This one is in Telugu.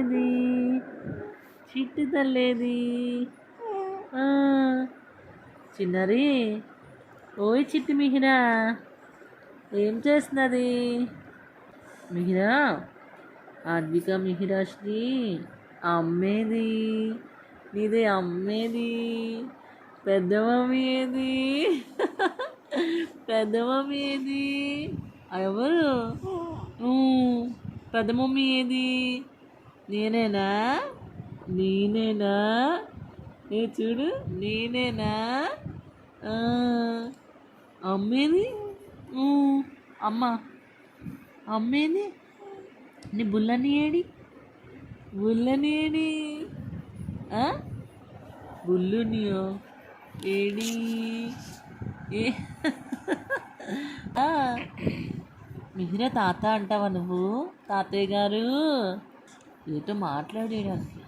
తల్లేది చిట్టి తల్లేది చిన్నరి. ఓయ్ చిట్టి మిహిరా ఏం చేస్తున్నది? మిహిరా ఆద్విక మిహిరాశ్రీ అమ్మేది. నీదే అమ్మేది. పెద్ద మమ్మీ ఏది పెద్ద మమ్మీ ఏది ఎవరు? పెద్ద మమ్మీ ఏది నేనేనా? నేనేనా? ఏ చూడు నేనేనా? ఆ, అమ్మేది? ఊ, అమ్మ. అమ్మేది? నీ బుల్లని ఏడి? బుల్లని ఏడి? బుల్లునియో? ఏడి? ఏ? ఆ, తాత అంటావా నువ్వు? తాతయ్య గారు? ఏదో మాట్లాడేయడానికి